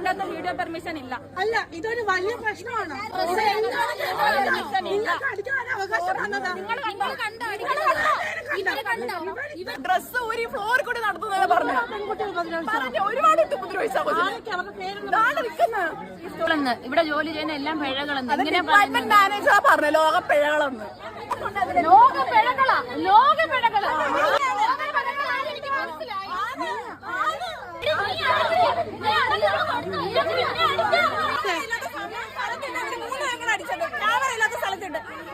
അതിനകത്ത് video permission ഇല്ല. അല്ല ഇതൊരു വലിയ പ്രശ്നമാണ്. ഡ്രസ് ഒരു ഫ്ലോറിൽ കൂടി നടത്തുന്നത് പറഞ്ഞു ഒരുപാട് ഉപദ്രവിച്ചാണ് ഇവിടെ ജോലി ചെയ്യുന്ന എല്ലാം പിഴകളെന്ന് ഇങ്ങനെ മാനേജറാ പറഞ്ഞു ലോക പിഴകളെന്ന്. ലോക പിഴകളാ? ലോക പിഴകളാ?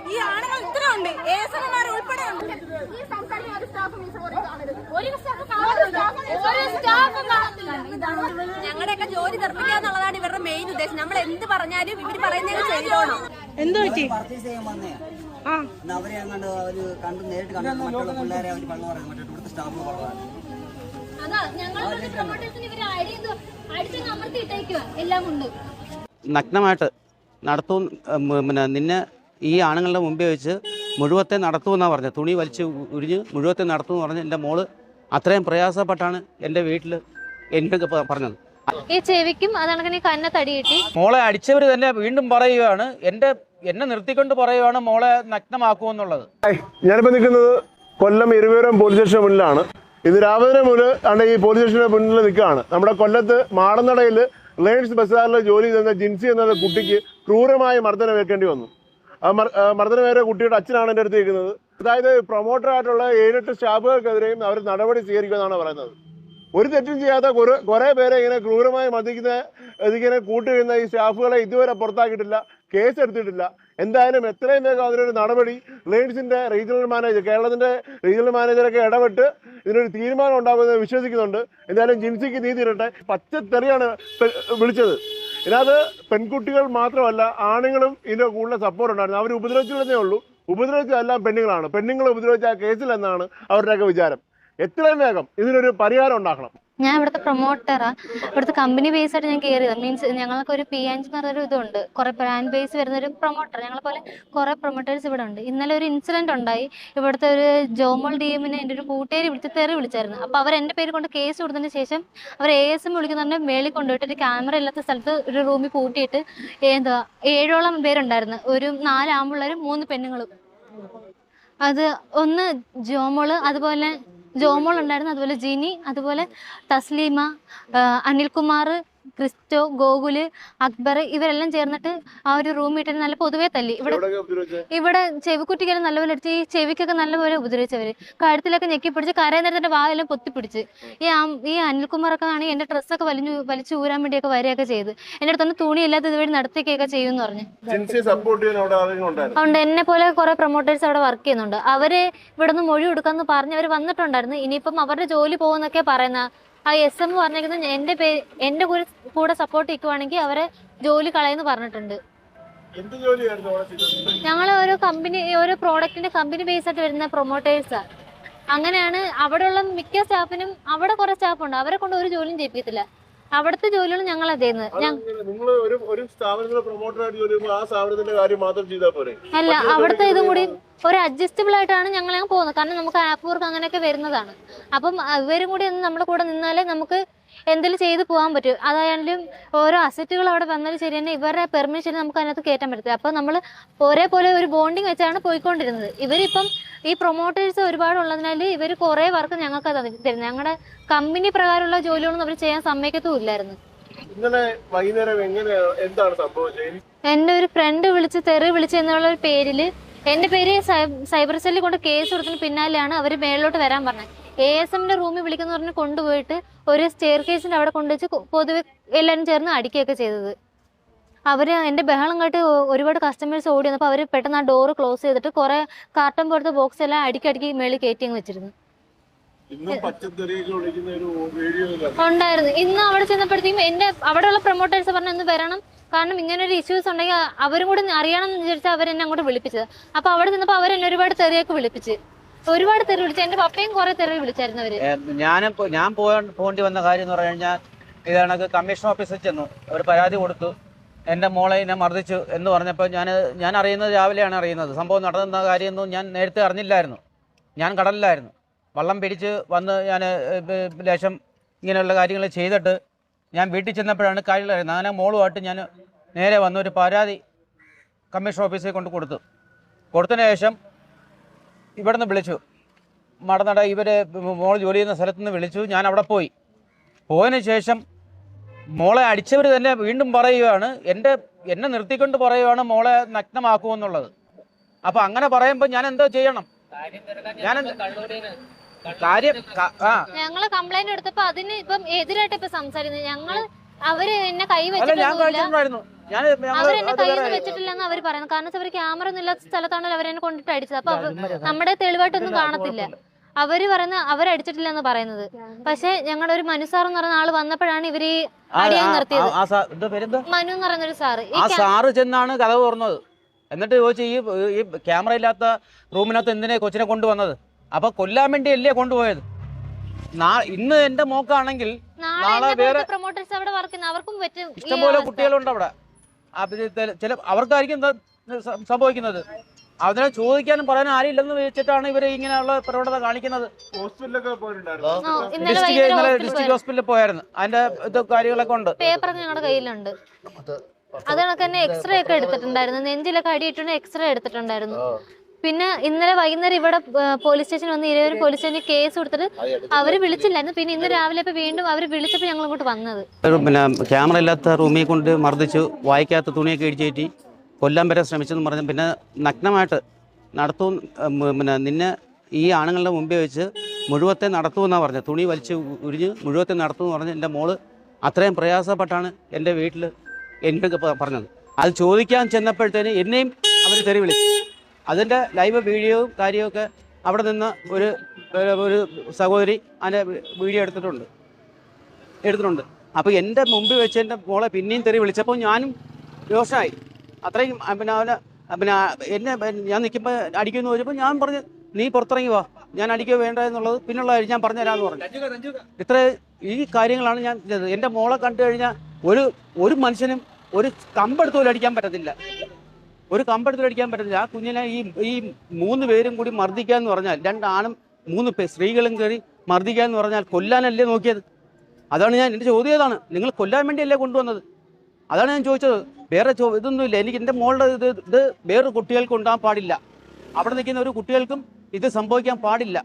ഈ ആണുങ്ങൾ ഇത്ര ഉണ്ട് ഏസന്മാർ ഉൾപ്പെടെ ഉണ്ട് ഈ സംസാരിക്കുന്ന ഒരു സ്റ്റാഫ് ഒരു ഞങ്ങളുടെയൊക്കെ ജോലി തെറപ്പിക്കാന്നുള്ളതാണ് ഇവരുടെ മെയിൻ ഉദ്ദേശം. നമ്മൾ എന്ത് പറഞ്ഞാലും ഇവർ പറയുന്നത് ചെയ്തോണം എന്ത് പറ്റി? പർച്ചേസ് ചെയ്യാൻ വന്നേ. അവരെ അങ്ങോട്ട് അവർ കണ്ട് നേരിട്ട് കണ്ടു മറ്റുള്ള പിള്ളേരെ അവർ പള്ളു പറയുന്നു മറ്റേ ഇവിടുത്തെ സ്റ്റാഫ് പള്ളതാണ് നഗ്നമായിട്ട് നടത്തും പിന്നെ നിന്നെ ഈ ആണുങ്ങളുടെ മുമ്പേ വെച്ച് മുഴുവത്തെ നടത്തുമെന്നാണ് പറഞ്ഞത്. തുണി വലിച്ച് ഉരിഞ്ഞ് മുഴുവത്തെ നടത്തുമെന്ന് പറഞ്ഞ് എന്റെ മോൾ അത്രയും പ്രയാസപ്പെട്ടാണ് എന്റെ വീട്ടിൽ എന്നൊക്കെ പറഞ്ഞത്. ഈ ചെവിക്കും അതാണ് കന്നെ തടി കിട്ടി. മോളെ അടിച്ചവർ തന്നെ വീണ്ടും പറയുകയാണ് എന്റെ എന്നെ നിർത്തിക്കൊണ്ട് പറയുകയാണ് മോളെ നഗ്നമാക്കുമെന്നുള്ളത്. ഞാനിപ്പോൾ നിൽക്കുന്നത് കൊല്ലം ഇരുവേരം പോലീസ് സ്റ്റേഷന് മുന്നിലാണ്. ഇത് രാവിലെ മുതൽ ആണ് ഈ പോലീസ് സ്റ്റേഷന്റെ മുന്നിൽ നിൽക്കുകയാണ്. നമ്മുടെ കൊല്ലത്ത് മാടനടയിൽ റിലയൻസ് ബസ്സാറിൽ ജോലി ചെയ്യുന്ന ജിൻസി എന്ന കുട്ടിക്ക് ക്രൂരമായ മർദ്ദനം ഏൽക്കേണ്ടി വന്നു. മർദ്ദനമേറെ കുട്ടിയുടെ അച്ഛനാണ് എന്റെ അടുത്ത് ഇരിക്കുന്നത്. അതായത് പ്രൊമോട്ടറായിട്ടുള്ള ഏഴെട്ട് സ്റ്റാഫുകൾക്കെതിരെയും അവർ നടപടി സ്വീകരിക്കുമെന്നാണ് പറയുന്നത്. ഒരു തെറ്റും ചെയ്യാത്ത കുറെ കുറേ പേരെ ഇങ്ങനെ ക്രൂരമായി മർദ്ദിക്കുന്ന ഇതിങ്ങനെ കൂട്ടുകയുന്ന ഈ സ്റ്റാഫുകളെ ഇതുവരെ പുറത്താക്കിയിട്ടില്ല കേസ് എടുത്തിട്ടില്ല എന്തായാലും എത്രയും വേഗം അതിനൊരു നടപടി. റിലയൻസിന്റെ റീജിയണൽ മാനേജർ കേരളത്തിന്റെ റീജിയണൽ മാനേജറൊക്കെ ഇടപെട്ട് ഇതിനൊരു തീരുമാനം ഉണ്ടാകുമെന്ന് വിശ്വസിക്കുന്നുണ്ട്. എന്തായാലും ജിൻസിക്ക് നീതി ഇരട്ടെ. പച്ചത്തെറിയാണ് വിളിച്ചത്. ഇതിനകത്ത് പെൺകുട്ടികൾ മാത്രമല്ല ആണുങ്ങളും ഇതിന്റെ കൂടുതൽ സപ്പോർട്ട് ഉണ്ടായിരുന്നു. അവർ ഉപദ്രവിച്ചില്ലെന്നേ ഉള്ളൂ. ഉപദ്രവിച്ചതെല്ലാം പെണ്ണുങ്ങളാണ്. പെണ്ണുങ്ങളെ ഉപദ്രവിച്ച ആ കേസിലെന്നാണ് അവരുടെയൊക്കെ വിചാരം. എത്രയും വേഗം ഇതിനൊരു പരിഹാരം ഉണ്ടാക്കണം. ഞാൻ ഇവിടുത്തെ പ്രൊമോട്ടറാ ഇവിടുത്തെ കമ്പനി ബേസ് ആയിട്ട് ഞാൻ കയറിയത് മീൻസ് ഞങ്ങൾക്ക് ഒരു പി ആൻഡ് പറഞ്ഞൊരു ഇതുണ്ട്. കുറെ ബ്രാൻഡ് ബേസ് വരുന്ന ഒരു പ്രൊമോട്ടർ ഞങ്ങളെ പോലെ കുറെ പ്രൊമോട്ടേഴ്സ് ഇവിടെ ഉണ്ട്. ഇന്നലെ ഒരു ഇൻസിഡന്റ് ഉണ്ടായി. ഇവിടുത്തെ ഒരു ജോമോൾ ഡി എമ്മിനെ എന്റെ ഒരു കൂട്ടുകാരി വിളിച്ച് തെറി വിളിച്ചായിരുന്നു. അപ്പോൾ അവർ എന്റെ പേര് കൊണ്ട് കേസ് കൊടുത്തതിന് ശേഷം അവർ എ എസ് എം വിളിക്കുന്നതിന്റെ മേളിൽ കൊണ്ടുപോയിട്ട് ഒരു ക്യാമറ ഇല്ലാത്ത സ്ഥലത്ത് ഒരു റൂമിൽ കൂട്ടിയിട്ട് എന്താ ഏഴോളം പേരുണ്ടായിരുന്നു. ഒരു നാല് ആമ്പിള്ളേരും മൂന്ന് പെണ്ണുങ്ങളും. അത് ഒന്ന് ജോമോൾ അതുപോലെ ജോമോൾ ഉണ്ടായിരുന്നു അതുപോലെ ജിനി അതുപോലെ തസ്ലീമ അനിൽകുമാർ ക്രിസ്റ്റോ ഗോകുൽ അക്ബർ ഇവരെല്ലാം ചേർന്നിട്ട് ആ ഒരു റൂമിൽ ഇട്ടിട്ട് നല്ല പൊതുവേ തല്ലി. ഇവിടെ ഇവിടെ ചെവിക്കുട്ടിക്കെല്ലാം നല്ലപോലെ അടിച്ച് ഈ ചെവിക്കൊക്കെ നല്ലപോലെ ഉപദ്രവിച്ചവര്. കഴുത്തിലൊക്കെ ഞെക്കി പിടിച്ച് കരയിൽ നേരത്തെ വായെല്ലാം പൊത്തിപ്പിടിച്ച്. ഈ ആ ഈ അനിൽകുമാറൊക്കെ ആണെങ്കിൽ എന്റെ ഡ്രസ്സൊക്കെ വലിഞ്ഞു വലിച്ചു ഊരാൻ വേണ്ടിയൊക്കെ വരികയൊക്കെ ചെയ്ത്. എന്റെ അടുത്തൊന്ന് തുണി ഇല്ലാത്ത ഇതുവഴി നടത്തിയൊക്കെ ചെയ്യുമെന്ന് പറഞ്ഞു. അതുകൊണ്ട് എന്നെ പോലെ കുറെ പ്രൊമോട്ടേഴ്സ് അവിടെ വർക്ക് ചെയ്യുന്നുണ്ട്. അവർ ഇവിടെ നിന്ന് മൊഴി കൊടുക്കാന്ന് പറഞ്ഞ് അവർ വന്നിട്ടുണ്ടായിരുന്നു. ഇനിയിപ്പം അവരുടെ ജോലി പോകുന്നൊക്കെ പറയുന്ന ആ എസ് എം പറഞ്ഞിരിക്കുന്നത് എന്റെ പേര് എന്റെ കൂടെ കൂടെ സപ്പോർട്ട് നിൽക്കുവാണെങ്കിൽ അവരെ ജോലി കളയെന്ന് പറഞ്ഞിട്ടുണ്ട്. ഞങ്ങൾ ഒരു കമ്പനി ഒരു പ്രോഡക്റ്റിന്റെ കമ്പനി ബേസ് ആയിട്ട് വരുന്ന പ്രൊമോട്ടേഴ്സാ അങ്ങനെയാണ് അവിടെയുള്ള മിക്ക സ്റ്റാഫിനും അവിടെ കുറെ സ്റ്റാഫ് ഉണ്ട്. അവരെ കൊണ്ട് ഒരു ജോലിയും ചെയ്യിപ്പിക്കത്തില്ല. അവിടുത്തെ ജോലികൾ ഞങ്ങളാ ചെയ്യുന്നത് നിങ്ങൾ ഒരു ഒരു സ്ഥാപനത്തിലെ പ്രൊമോട്ടറായിട്ട് ജോലി ചെയ്യുമ്പോൾ ആ സ്ഥാപനത്തിന്റെ കാര്യം മാത്രം ചെയ്താൽ പോരെ? അല്ല അവിടുത്തെ ഇതും കൂടി ഒരു അഡ്ജസ്റ്റബിൾ ആയിട്ടാണ് ഞങ്ങൾ അങ്ങ് പോകുന്നത്. കാരണം നമുക്ക് ആപ്പ് വർക്ക് അങ്ങനെയൊക്കെ വരുന്നതാണ്. അപ്പം ഇവരും കൂടി ഒന്ന് നമ്മുടെ കൂടെ നിന്നാലേ നമുക്ക് എന്തെങ്കിലും ചെയ്ത് പോകാൻ പറ്റും. അതായാലും ഓരോ അസറ്റുകൾ അവിടെ വന്നാലും ശരി തന്നെ ഇവരുടെ പെർമിഷൻ നമുക്ക് അതിനകത്ത് കയറ്റാൻ പറ്റും അപ്പോൾ നമ്മൾ ഒരേപോലെ ഒരു ബോണ്ടിങ് വെച്ചാണ് പോയിക്കൊണ്ടിരുന്നത്. ഇവരിപ്പം ഈ പ്രൊമോട്ടേഴ്സ് ഒരുപാട് ഉള്ളതിനാൽ ഇവർ കുറേ വർക്ക് ഞങ്ങൾക്ക് തരുന്നത് ഞങ്ങളുടെ കമ്പനി പ്രകാരമുള്ള ജോലികളൊന്നും അവർ ചെയ്യാൻ സമ്മതിക്കത്തുമില്ലായിരുന്നു. ഇന്നലെ വൈകുന്നേരം എങ്ങനെയാണ് എന്താണ് സംഭവിച്ചത് എന്റെ ഒരു ഫ്രണ്ട് വിളിച്ച് തെറി വിളിച്ച് എന്നുള്ള ഒരു പേരിൽ എന്റെ പേര് സൈബർ സെല്ലിൽ കൊണ്ട് കേസ് കൊടുത്തതിന് പിന്നാലെയാണ് അവർ മേളിലോട്ട് വരാൻ പറഞ്ഞത്. എ എസ് എമ്മിന്റെ റൂമിൽ വിളിക്കുന്ന പറഞ്ഞ് കൊണ്ടുപോയിട്ട് ഒരു സ്റ്റെയർ കേസിന്റെ അവിടെ കൊണ്ടുവച്ച് പൊതുവെ എല്ലാവരും ചേർന്ന് അടിക്കുകയൊക്കെ ചെയ്തത്. അവർ എന്റെ ബഹളം കേട്ട് ഒരുപാട് കസ്റ്റമേഴ്സ് ഓടി വന്നപ്പോൾ അവർ പെട്ടെന്ന് ആ ഡോറ് ക്ലോസ് ചെയ്തിട്ട് കുറേ കാർട്ടൺ പോലത്തെ ബോക്സ് എല്ലാം അടിക്കടിക്ക് അടുക്കി മേളിൽ കയറ്റി വെച്ചിരുന്നു. ഉണ്ടായിരുന്നു. ഇന്ന് അവിടെ ചെന്നപ്പോഴത്തേക്കും എന്റെ അവിടെയുള്ള പ്രൊമോട്ടേഴ്സ് പറഞ്ഞു ഇന്ന് വരണം. കാരണം ഇങ്ങനെ ഒരു ഇഷ്യൂസ് ഉണ്ടെങ്കിൽ അവരും കൂടി അറിയണം എന്ന് വിചാരിച്ചാൽ അവരെന്നെ അങ്ങോട്ട് വിളിപ്പിച്ചത്. അപ്പൊ അവിടെ ചെന്നപ്പോൾ അവരെന്നെ ഒരുപാട് തെറിയൊക്കെ വിളിപ്പിച്ച്. ഒരുപാട് തെറി വിളിച്ചു. എന്റെ പപ്പയും കുറെ തെറി വിളിച്ചായിരുന്നു അവർ. ഞാൻ ഞാൻ പോകേണ്ടി വന്ന കാര്യം എന്ന് പറഞ്ഞു കഴിഞ്ഞാൽ ഇതാണ് കമ്മീഷൻ ഓഫീസിൽ ചെന്നു. ഒരു പരാതി കൊടുത്തു. എന്റെ മോളെ എന്നെ മർദ്ദിച്ചു എന്ന് പറഞ്ഞപ്പോൾ ഞാൻ ഞാൻ അറിയുന്നത് രാവിലെയാണ് അറിയുന്നത്. സംഭവം നടന്ന കാര്യമൊന്നും ഞാൻ നേരത്തെ അറിഞ്ഞില്ലായിരുന്നു. ഞാൻ കടലിലായിരുന്നു. വള്ളം പിടിച്ച് വന്ന് ഞാൻ ലേശം ഇങ്ങനെയുള്ള കാര്യങ്ങൾ ചെയ്തിട്ട് ഞാൻ വീട്ടിൽ ചെന്നപ്പോഴാണ് കാര്യങ്ങൾ അറിയുന്നത്. അങ്ങനെ മോളുമായിട്ട് ഞാൻ നേരെ വന്ന ഒരു പരാതി കമ്മീഷൻ ഓഫീസിൽ കൊണ്ട് കൊടുത്തു. കൊടുത്തതിന് ശേഷം ഇവിടെ നിന്ന് വിളിച്ചു. മടനട ഇവർ മോൾ ജോലി ചെയ്യുന്ന സ്ഥലത്ത് നിന്ന് വിളിച്ചു. ഞാൻ അവിടെ പോയി. പോയതിന് ശേഷം മോളെ അടിച്ചവർ തന്നെ വീണ്ടും പറയുകയാണ് എന്റെ എന്നെ നിർത്തിക്കൊണ്ട് പറയുകയാണ് മോളെ നഗ്നമാക്കുമെന്നുള്ളത് അപ്പോൾ അങ്ങനെ പറയുമ്പോൾ ഞാൻ എന്തോ ചെയ്യണം? ഞാൻ കാര്യം ആ. ഞങ്ങൾ കംപ്ലൈന്റ് എടുത്തപ്പോ അതിന് ഇപ്പം എതിരായിട്ട് ഇപ്പൊ സംസാരിക്കുന്നത് ഞങ്ങൾ അവർ എന്നെ കൈ അവരെന്നെ കയ്യിൽ നിന്ന് വെച്ചിട്ടില്ലെന്ന് അവർ പറയുന്നത് കാരണം അവർ ക്യാമറ ഒന്നും ഇല്ലാത്ത സ്ഥലത്താണല്ലോ അവരെന്നെ കൊണ്ടിട്ട് അടിച്ചത്. അപ്പൊ നമ്മുടെ തെളിവായിട്ടൊന്നും കാണത്തില്ല. അവർ പറയുന്ന അവരടിച്ചിട്ടില്ലെന്ന് പറയുന്നത്. പക്ഷെ ഞങ്ങളുടെ ഒരു മനു സാർ എന്ന് പറയുന്ന ആൾ വന്നപ്പോഴാണ് ഇവർ അടിയാൻ നിർത്തിയത്. മനു എന്ന് പറയുന്ന ഒരു സാറ് ആ സാറ് ചെന്നാണ് കഥ തുറന്നത് എന്നിട്ട് ചോദിച്ചു ഈ ഈ ക്യാമറ ഇല്ലാത്ത റൂമിനകത്ത് എന്തിനെ കൊച്ചിനെ കൊണ്ടുവന്നത്? അപ്പൊ കൊല്ലാൻ വേണ്ടി അല്ലേ കൊണ്ടുപോയത്? നാ ഇന്ന് എന്റെ മോക്കാണെങ്കിൽ നാളെ നാളെ വേറെ പ്രൊമോട്ടേഴ്സ് അവിടെ വർക്ക് ചെയ്യുന്ന. അവർക്കും പറ്റും ഇഷ്ടംപോലെ. കുട്ടികളുണ്ട് അവിടെ. ചില- അവർക്കായിരിക്കും സംഭവിക്കുന്നത്. അതിനെ ചോദിക്കാനും പറയാനും ആരില്ലെന്ന് വെച്ചിട്ടാണ് ഇവർ ഇങ്ങനെയുള്ള പ്രവണത കാണിക്കുന്നത്. ഇന്നലെ ഡിസ്ട്രിക്ട് ഹോസ്പിറ്റലിൽ ഡിസ്ട്രിക്ട് ഹോസ്പിറ്റലിൽ പോയായിരുന്നു. അതിന്റെ ഇത് കാര്യങ്ങളൊക്കെ ഉണ്ട്. പേപ്പർ ഞങ്ങളുടെ കയ്യിലുണ്ട്. അത് കണക്ക് തന്നെ എക്സ്റേ ഒക്കെ എടുത്തിട്ടുണ്ടായിരുന്നു. നെഞ്ചിലൊക്കെ അടിയിട്ടുണ്ട് എക്സ്റേ എടുത്തിട്ടുണ്ടായിരുന്നു. പിന്നെ ഇന്നലെ വൈകുന്നേരം ഇവിടെ പോലീസ് സ്റ്റേഷൻ വന്ന് ഇരുവരും പോലീസ് സ്റ്റേഷനിൽ കേസ് കൊടുത്തിട്ട് അവർ വിളിച്ചില്ലായിരുന്നു. പിന്നെ ഇന്ന് രാവിലെ ഇപ്പൊ വീണ്ടും അവർ വിളിച്ചപ്പോ ഞങ്ങൾ ഇങ്ങോട്ട് വന്നത്. പിന്നെ ക്യാമറ ഇല്ലാത്ത റൂമിൽ കൊണ്ട് മർദ്ദിച്ചു വായിക്കാത്ത തുണിയൊക്കെ ഇടിച്ചേറ്റി കൊല്ലാൻ വരെ ശ്രമിച്ചെന്ന് പറഞ്ഞു. പിന്നെ നഗ്നമായിട്ട് നടത്തും പിന്നെ നിന്നെ ഈ ആണുങ്ങളുടെ മുമ്പേ വെച്ച് മുഴുവത്തെ നടത്തുമെന്നാണ് പറഞ്ഞത്. തുണി വലിച്ച് ഉരിഞ്ഞ് മുഴുവത്തെ നടത്തുമെന്ന് പറഞ്ഞ് എന്റെ മോൾ അത്രയും പ്രയാസപ്പെട്ടാണ് എന്റെ വീട്ടിൽ എന്നൊക്കെ പറഞ്ഞത്. അത് ചോദിക്കാൻ ചെന്നപ്പോഴത്തേന് എന്നെയും അവർ തെറി വിളിച്ചു. അതിന്റെ ലൈവ് വീഡിയോയും കാര്യമൊക്കെ അവിടെ നിന്ന് ഒരു ഒരു- സഹോദരി അതിന്റെ വീഡിയോ എടുത്തിട്ടുണ്ട്. എടുത്തിട്ടുണ്ട്. അപ്പോൾ എന്റെ മുമ്പിൽ വെച്ച് എന്റെ മോളെ പിന്നെയും തെറി വിളിച്ചപ്പോൾ ഞാനും രോഷനായി അത്രയും പിന്നെ അവനെ പിന്നെ എന്നെ ഞാൻ നിൽക്കുമ്പോൾ അടിക്കുമെന്ന് ചോദിച്ചപ്പോൾ ഞാൻ പറഞ്ഞു നീ പുറത്തിറങ്ങി വാ. ഞാൻ അടിക്കുക വേണ്ട എന്നുള്ളത് പിന്നുള്ള കാര്യം ഞാൻ പറഞ്ഞുതരാമെന്ന് പറഞ്ഞു. ഇത്ര ഈ കാര്യങ്ങളാണ് ഞാൻ എന്റെ മോളെ കണ്ടു കഴിഞ്ഞാൽ ഒരു ഒരു മനുഷ്യനും ഒരു കമ്പെടുത്ത് പോലും അടിക്കാൻ പറ്റത്തില്ല. ഒരു കമ്പെടുത്ത് പോലും അടിക്കാൻ പറ്റത്തില്ല. ആ കുഞ്ഞിനെ ഈ ഈ മൂന്ന് പേരും കൂടി മർദ്ദിക്കുക എന്ന് പറഞ്ഞാൽ രണ്ടാണും മൂന്ന് സ്ത്രീകളും കയറി മർദ്ദിക്കുക എന്ന് പറഞ്ഞാൽ കൊല്ലാനല്ലേ നോക്കിയത്? അതാണ് ഞാൻ എന്റെ ചോദ്യം ഏതാണ്? നിങ്ങൾ കൊല്ലാൻ വേണ്ടിയല്ലേ കൊണ്ടുവന്നത്? അതാണ് ഞാൻ ചോദിച്ചത്. വേറെ ചോ ഇതൊന്നുമില്ല. എനിക്ക് എന്റെ മോളുടെ ഇത് ഇത് വേറെ കുട്ടികൾക്ക് ഉണ്ടാകാൻ പാടില്ല. അവിടെ നിൽക്കുന്ന ഒരു കുട്ടികൾക്കും ഇത് സംഭവിക്കാൻ പാടില്ല.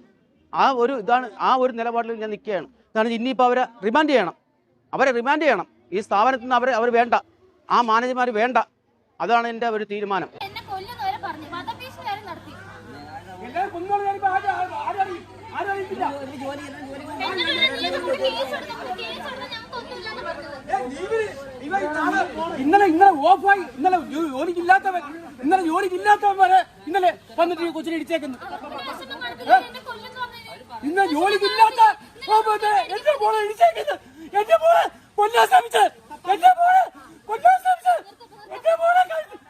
ആ ഒരു ഇതാണ് ആ ഒരു നിലപാടിൽ ഞാൻ നിൽക്കുകയാണ്. അതാണ് ഇനിയിപ്പോൾ അവരെ റിമാൻഡ് ചെയ്യണം. അവരെ റിമാൻഡ് ചെയ്യണം. ഈ സ്ഥാപനത്തിൽ നിന്ന് അവരെ അവർ വേണ്ട. ആ മാനേജർമാർ വേണ്ട. അതാണ് എന്റെ ഒരു തീരുമാനം. ഇന്നലെ ഇന്നലെ ഓഫായി. ഇന്നലെ ജോലിക്കില്ലാത്തവൻ ഇന്നലെ ജോലിക്കില്ലാത്തവൻ വരെ ഇന്നലെ വന്നിട്ട് ഈ കൊച്ചിനെ ഇടിച്ചേക്കുന്നു. ഇന്ന് ജോലിക്കില്ലാത്ത എന്റെ മോളെ ഇടിച്ചേക്കുന്നു. എന്റെ മോളെ കൊല്ലാൻ ശ്രമിച്ചത്. എന്റെ മോളെ Efe bana geldi.